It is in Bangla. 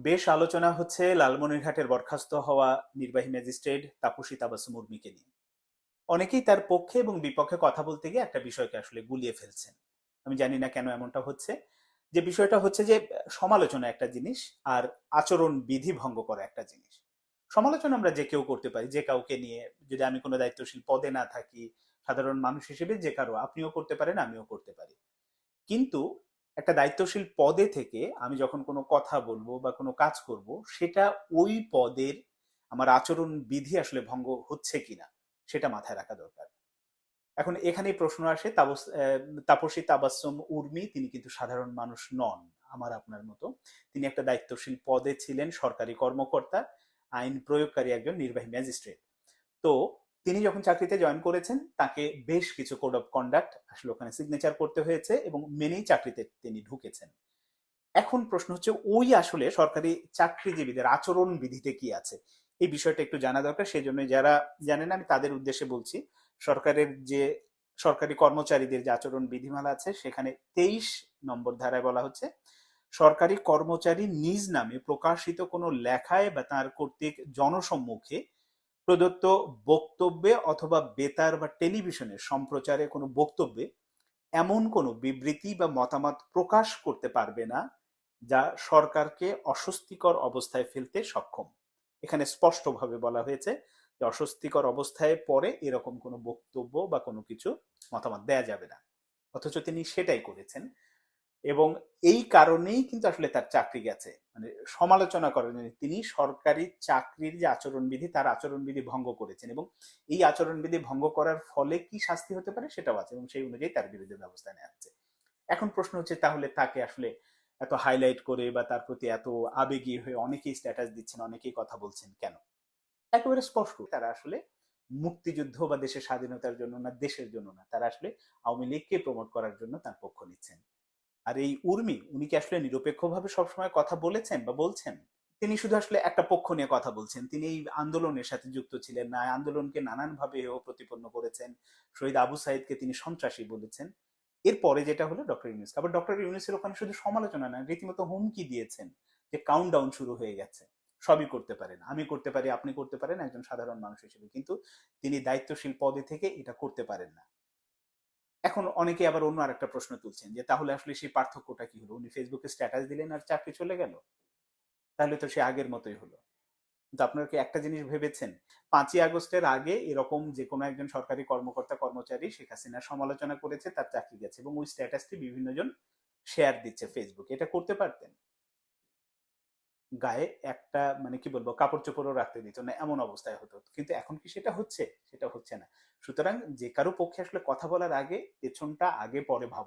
বেশ আলোচনা হচ্ছে লালমনিরহাটের বরখাস্ত হওয়া নির্বাহী ম্যাজিস্ট্রেট তাপসী তাবাসুম উর্মিকে নিয়ে। অনেকেই তার পক্ষে এবং বিপক্ষে কথা বলতে গিয়ে একটা বিষয়কে আসলে গুলিয়ে ফেলছেন। আমি জানি না কেন এমনটা হচ্ছে। যে বিষয়টা হচ্ছে যে, সমালোচনা একটা জিনিস আর আচরণ বিধি ভঙ্গ করা একটা জিনিস। সমালোচনা আমরা যে কেউ করতে পারি, যে কাউকে নিয়ে যদি আমি কোনো দায়িত্বশীল পদে না থাকি, সাধারণ মানুষ হিসেবে যে কারও, আপনিও করতে পারেন, আমিও করতে পারি। কিন্তু একটা দায়িত্বশীল পদে থেকে আমি যখন কোনো কথা বলব বা কোনো কাজ করব, সেটা ওই পদের আমার আচরণ বিধি আসলে ভঙ্গ হচ্ছে কিনা, সেটা মাথায় রাখা দরকার। এখন এখানেই প্রশ্ন আসে তাপসী তাবাসম উর্মি, তিনি কিন্তু সাধারণ মানুষ নন, আমার আপনার মতো। তিনি একটা দায়িত্বশীল পদে ছিলেন, সরকারি কর্মকর্তা, আইন প্রয়োগকারী একজন নির্বাহী ম্যাজিস্ট্রেট। তো তিনি যখন চাকরিতে জয়েন করেছেন, তাকে বেশ কিছু কোড অফ কন্ডাক্ট আসলে ওখানে সিগনেচার করতে হয়েছে এবং মেনেই চাকরিতে তিনি ঢুকেছেন। এখন প্রশ্ন হচ্ছে, ওই আসলে সরকারি চাকরিজীবীদের আচরণ বিধিতে কি আছে? এই বিষয়টা একটু জানা দরকার সেই জন্য যারা জানেন, আমি তাদের উদ্দেশ্যে বলছি, সরকারের যে সরকারি কর্মচারীদের যে আচরণ বিধিমালা আছে, সেখানে তেইশ নম্বর ধারায় বলা হচ্ছে, সরকারি কর্মচারী নিজ নামে প্রকাশিত কোনো লেখায় বা তার কর্তৃক জনসম্মুখে প্রদত্ত বক্তব্যে অথবা বেতার বা টেলিভিশনে সম্প্রচারে কোনো বক্তব্যে এমন কোনো বিবৃতি বা মতামত প্রকাশ করতে পারবে না যা সরকারকে অস্বস্তিকর অবস্থায় ফেলতে সক্ষম। এখানে স্পষ্টভাবে বলা হয়েছে যে অস্বস্তিকর অবস্থায় পরে এরকম কোনো বক্তব্য বা কোনো কিছু মতামত দেয়া যাবে না। অথচ তিনি সেটাই করেছেন। এবং এই কারণেই কিন্তু আসলে তার চাকরি গেছে। মানে সমালোচনা করেন তিনি সরকারি চাকরির যে আচরণবিধি, তার আচরণবিধি ভঙ্গ করেছেন এবং এই আচরণবিধি ভঙ্গ করার ফলে কি শাস্তি হতে পারে সেটাও আছে এবং সেই অনুযায়ী তার বিরুদ্ধে ব্যবস্থা নেওয়া হচ্ছে। এখন প্রশ্ন হচ্ছে তাহলে তাকে আসলে এত হাইলাইট করে বা তার প্রতি এত আবেগী হয়ে অনেকেই স্ট্যাটাস দিচ্ছেন, অনেকেই কথা বলছেন কেন? একেবারে স্পষ্ট। তারা আসলে মুক্তিযুদ্ধ বা দেশের স্বাধীনতার জন্য না, দেশের জন্য না, তারা আসলে আওয়ামী লীগকে প্রমোট করার জন্য তার পক্ষ নিচ্ছেন। আর এই উর্মি, উনি কি আসলে নিরপেক্ষভাবে সবসময় কথা বলেছেন বা বলছেন? তিনি শুধু আসলে একটা পক্ষ নিয়ে কথা বলছেন। তিনি এই আন্দোলনের সাথে যুক্ত ছিলেন না। আন্দোলনকে নানানভাবে প্রতিপন্ন করেছেন। শহীদ আবু সাইদকে তিনি সন্ত্রাসী বলেছেন। এরপরে যেটা হলো ডক্টর ইউনুস। আবার ডক্টর ইউনুসের ওখানে শুধু সমালোচনা না রীতিমতো হুমকি দিয়েছেন যে কাউন্টডাউন শুরু হয়ে গেছে। সবই করতে পারেন। আমি করতে পারি, আপনি করতে পারেন, একজন সাধারণ মানুষ হিসেবে। কিন্তু তিনি দায়িত্বশীল পদে থেকে এটা করতে পারেন না। এখন অনেকে আবার অন্য আরেকটা প্রশ্ন তুলছেন যে, তাহলে আসলে সেই পার্থক্যটা কি হলো? উনি ফেসবুকে স্ট্যাটাস দিলেন আর চাকরি চলে গেল। তাহলে তো সে আগের মতোই হলো। কিন্তু আপনারা কি একটা জিনিস ভেবেছেন? পাঁচই আগস্টের আগে এরকম যে কোনো একজন সরকারি কর্মকর্তা, কর্মচারী শেখ হাসিনার সমালোচনা করেছে, তার চাকরি গেছে এবং ওই স্ট্যাটাসটি বিভিন্নজন শেয়ার দিচ্ছে ফেসবুকে এটা করতে পারতেন? গায়ে একটা মানে কি বলব কাপড় চোপড়ও রাখতে দিত না, এমন অবস্থায় হতো। কিন্তু এখন কি সেটা হচ্ছে? সেটা হচ্ছে না। সুতরাং যে কারও পক্ষে আসলে কথা বলার আগে পেছনটা আগে পরে ভাবো।